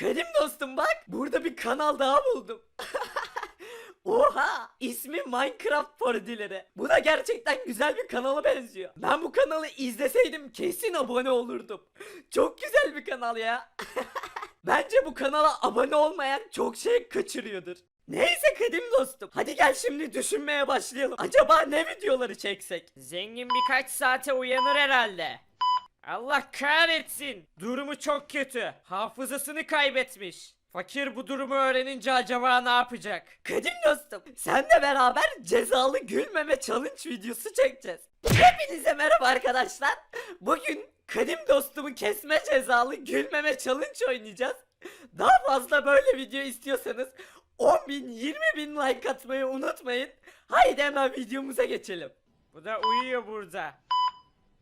Kadim dostum bak burada bir kanal daha buldum. Oha! ismi Minecraft parodileri. Bu da gerçekten güzel bir kanala benziyor. Ben bu kanalı izleseydim kesin abone olurdum. Çok güzel bir kanal ya. Bence bu kanala abone olmayan çok şey kaçırıyordur. Neyse kadim dostum. Hadi gel şimdi düşünmeye başlayalım. Acaba ne videoları çeksek? Zengin birkaç saate uyanır herhalde. Allah kahretsin. Durumu çok kötü. Hafızasını kaybetmiş. Fakir bu durumu öğrenince acaba ne yapacak? Kadim dostum, senle beraber cezalı gülmeme challenge videosu çekeceğiz. Hepinize merhaba arkadaşlar. Bugün kadim dostumu kesme cezalı gülmeme challenge oynayacağız. Daha fazla böyle video istiyorsanız 10 bin 20 bin like atmayı unutmayın. Haydi hemen videomuza geçelim. Bu da uyuyor burada.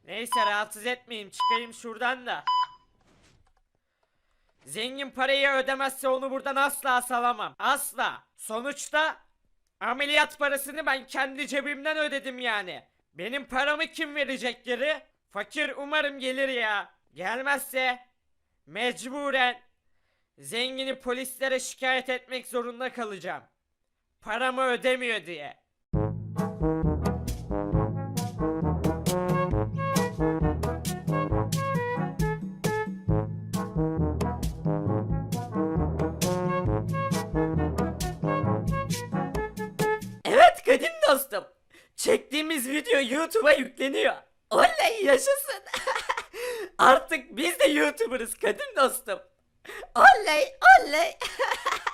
Neyse rahatsız etmeyeyim çıkayım şuradan da. Zengin parayı ödemezse onu buradan asla salamam. Asla. Sonuçta ameliyat parasını ben kendi cebimden ödedim yani. Benim paramı kim verecek geri? Fakir umarım gelir ya. Gelmezse mecburen zengini polislere şikayet etmek zorunda kalacağım. Paramı ödemiyor diye. Dostum. Çektiğimiz video YouTube'a yükleniyor. Oley yaşasın. Artık biz de YouTuber'ız kadim dostum. Oley oley.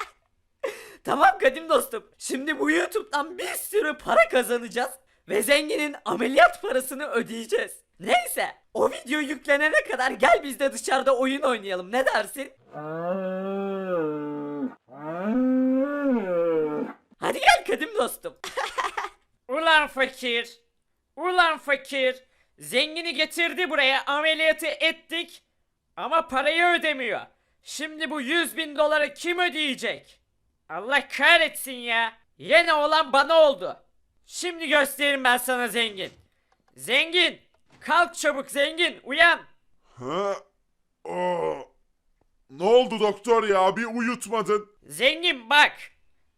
tamam kadim dostum. Şimdi bu YouTube'dan bir sürü para kazanacağız. Ve zenginin ameliyat parasını ödeyeceğiz. Neyse o video yüklenene kadar gel biz de dışarıda oyun oynayalım ne dersin? Hadi gel kadim dostum. Ulan fakir. Ulan fakir. Zengini getirdi buraya ameliyatı ettik. Ama parayı ödemiyor. Şimdi bu 100 bin doları kim ödeyecek? Allah kahretsin ya. Yine olan bana oldu. Şimdi göstereyim ben sana zengin. Zengin. Kalk çabuk zengin uyan. Ha? Aa, ne oldu doktor ya? Bir uyutmadın. Zengin bak.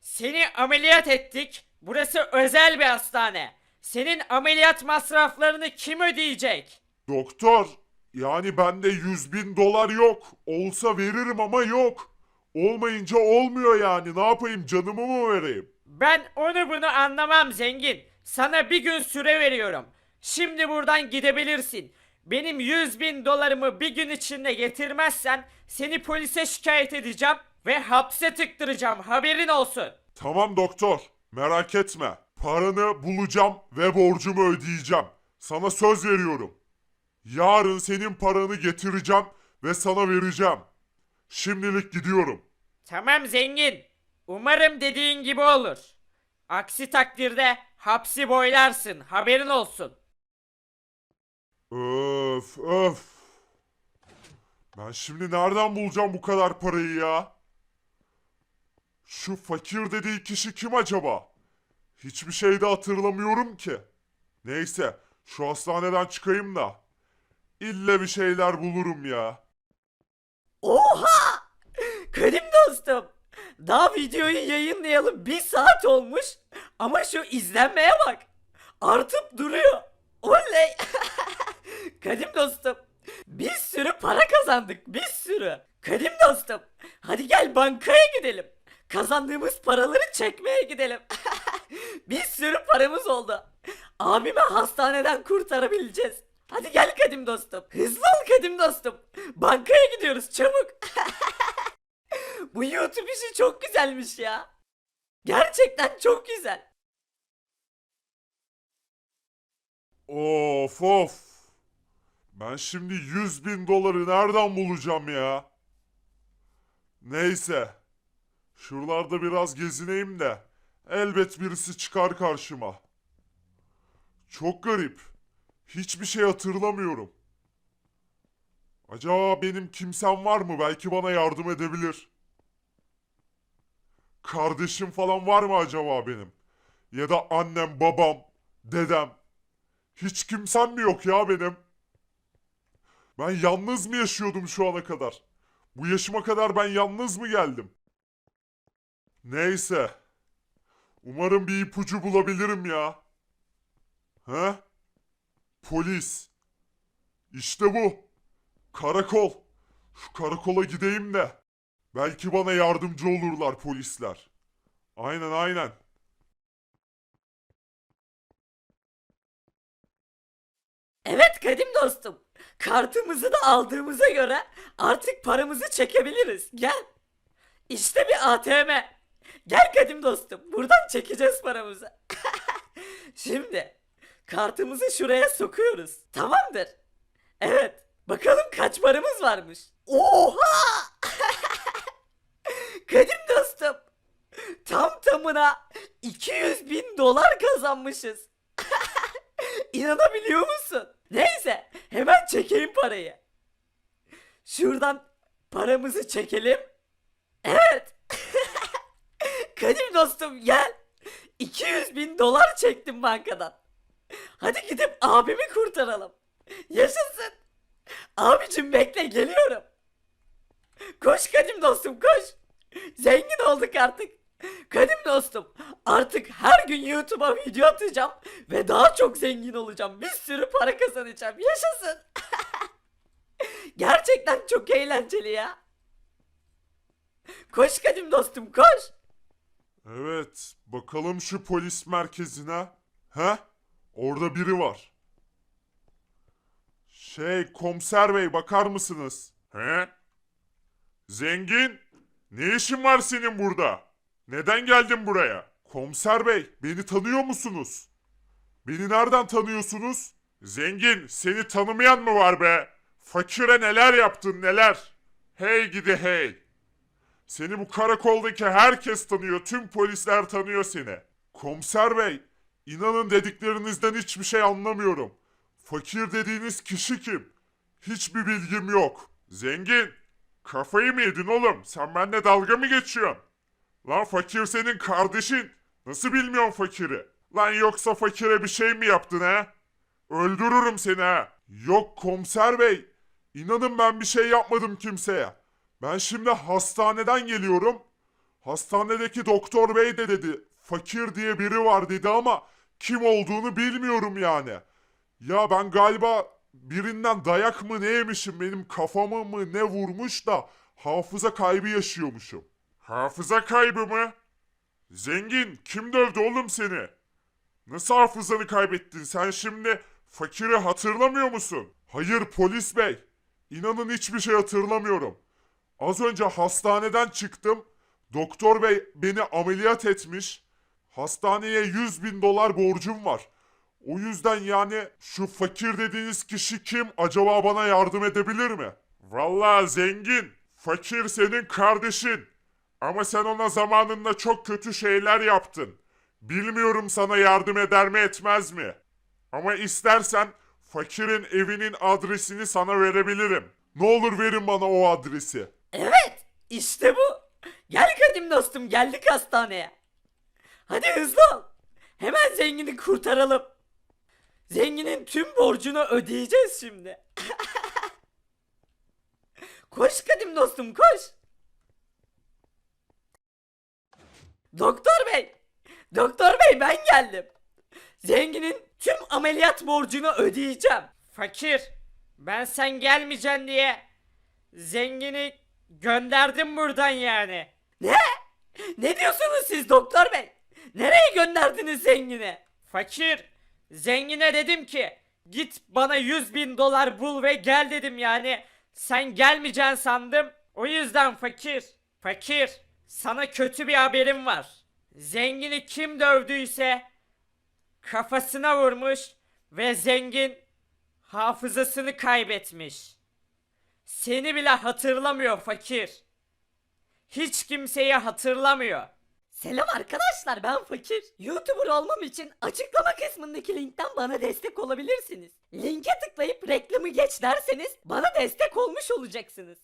Seni ameliyat ettik. Burası özel bir hastane. Senin ameliyat masraflarını kim ödeyecek? Doktor, yani bende 100 bin dolar yok. Olsa veririm ama yok. Olmayınca olmuyor yani. Ne yapayım canımı mı vereyim? Ben onu bunu anlamam zengin. Sana bir gün süre veriyorum. Şimdi buradan gidebilirsin. Benim 100 bin dolarımı bir gün içinde getirmezsen seni polise şikayet edeceğim ve hapse tıktıracağım haberin olsun. Tamam doktor, merak etme. Paranı bulacağım ve borcumu ödeyeceğim. Sana söz veriyorum. Yarın senin paranı getireceğim ve sana vereceğim. Şimdilik gidiyorum. Tamam zengin. Umarım dediğin gibi olur. Aksi takdirde hapsi boylarsın haberin olsun. Öf öf. Ben şimdi nereden bulacağım bu kadar parayı ya? Şu fakir dediği kişi kim acaba? Hiçbir şey de hatırlamıyorum ki. Neyse şu hastaneden çıkayım da. İlle bir şeyler bulurum ya. Oha! Kadim dostum. Daha videoyu yayınlayalı bir saat olmuş. Ama şu izlenmeye bak. Artıp duruyor. Oley! Kadim dostum. Bir sürü para kazandık. Bir sürü. Kadim dostum. Hadi gel bankaya gidelim. Kazandığımız paraları çekmeye gidelim. bir sürü paramız oldu. Abimi hastaneden kurtarabileceğiz. Hadi gel kadim dostum. Hızlı ol kadim dostum. Bankaya gidiyoruz çabuk. Bu YouTube işi çok güzelmiş ya. Gerçekten çok güzel. Of of. Ben şimdi 100 bin doları nereden bulacağım ya? Neyse. Şuralarda biraz gezineyim de. Elbet birisi çıkar karşıma. Çok garip. Hiçbir şey hatırlamıyorum. Acaba benim kimsem var mı? Belki bana yardım edebilir. Kardeşim falan var mı acaba benim? Ya da annem, babam, dedem. Hiç kimsem mi yok ya benim? Ben yalnız mı yaşıyordum şu ana kadar? Bu yaşıma kadar ben yalnız mı geldim? Neyse. Umarım bir ipucu bulabilirim ya. He? Polis. İşte bu. Karakol. Şu karakola gideyim de. Belki bana yardımcı olurlar polisler. Aynen aynen. Evet kadim dostum. Kartımızı da aldığımıza göre artık paramızı çekebiliriz. Gel. İşte bir ATM. Gel kadim dostum. Buradan çekeceğiz paramızı. Şimdi kartımızı şuraya sokuyoruz. Tamamdır. Evet. Bakalım kaç paramız varmış. Oha! kadim dostum. Tam tamına 200 bin dolar kazanmışız. İnanabiliyor musun? Neyse hemen çekeyim parayı. Şuradan paramızı çekelim. Evet. Kadim dostum gel. 200 bin dolar çektim bankadan. Hadi gidip abimi kurtaralım. Yaşasın. Abicim bekle geliyorum. Koş kadim dostum koş. Zengin olduk artık. Kadim dostum artık her gün YouTube'a video atacağım ve daha çok zengin olacağım. Bir sürü para kazanacağım. Yaşasın. Gerçekten çok eğlenceli ya. Koş kadim dostum koş. Evet, bakalım şu polis merkezine. He? Orada biri var. Şey, komiser bey bakar mısınız? He? Zengin, ne işin var senin burada? Neden geldin buraya? Komiser bey, beni tanıyor musunuz? Beni nereden tanıyorsunuz? Zengin, seni tanımayan mı var be? Fakire neler yaptın neler? Hey gidi hey. Seni bu karakoldaki herkes tanıyor. Tüm polisler tanıyor seni. Komiser bey, inanın dediklerinizden hiçbir şey anlamıyorum. Fakir dediğiniz kişi kim? Hiçbir bilgim yok. Zengin, kafayı mı yedin oğlum? Sen benimle dalga mı geçiyorsun? Lan fakir senin kardeşin. Nasıl bilmiyorsun fakiri? Lan yoksa fakire bir şey mi yaptın ha? Öldürürüm seni ha. Yok komiser bey. İnanın ben bir şey yapmadım kimseye. Ben şimdi hastaneden geliyorum. Hastanedeki doktor bey de dedi. Fakir diye biri var dedi ama kim olduğunu bilmiyorum yani. Ya ben galiba birinden dayak mı ne yemişim benim kafamı mı ne vurmuş da hafıza kaybı yaşıyormuşum. Hafıza kaybı mı? Zengin kim dövdü oğlum seni? Nasıl hafızanı kaybettin sen şimdi fakiri hatırlamıyor musun? Hayır polis bey. İnanın hiçbir şey hatırlamıyorum. Az önce hastaneden çıktım. Doktor bey beni ameliyat etmiş. Hastaneye 100 bin dolar borcum var. O yüzden yani şu fakir dediğiniz kişi kim acaba bana yardım edebilir mi? Vallahi zengin. Fakir senin kardeşin. Ama sen ona zamanında çok kötü şeyler yaptın. Bilmiyorum sana yardım eder mi etmez mi? Ama istersen fakirin evinin adresini sana verebilirim. Ne olur verin bana o adresi. İşte bu. Gel kadim dostum geldik hastaneye. Hadi hızlı ol. Hemen zengini kurtaralım. Zenginin tüm borcunu ödeyeceğiz şimdi. koş kadim dostum koş. Doktor bey. Doktor bey ben geldim. Zenginin tüm ameliyat borcunu ödeyeceğim. Fakir, ben sen gelmeyeceksin diye zengini gönderdim buradan yani. Ne? Ne diyorsunuz siz doktor bey? Nereye gönderdiniz zengini? Fakir, zengine dedim ki git bana 100 bin dolar bul ve gel dedim yani. Sen gelmeyeceksin sandım. O yüzden fakir. Fakir, sana kötü bir haberim var. Zengini kim dövdüyse kafasına vurmuş ve zengin hafızasını kaybetmiş. Seni bile hatırlamıyor fakir. Hiç kimseyi hatırlamıyor. Selam arkadaşlar ben Fakir. YouTuber olmam için açıklama kısmındaki linkten bana destek olabilirsiniz. Linke tıklayıp reklamı geç derseniz bana destek olmuş olacaksınız.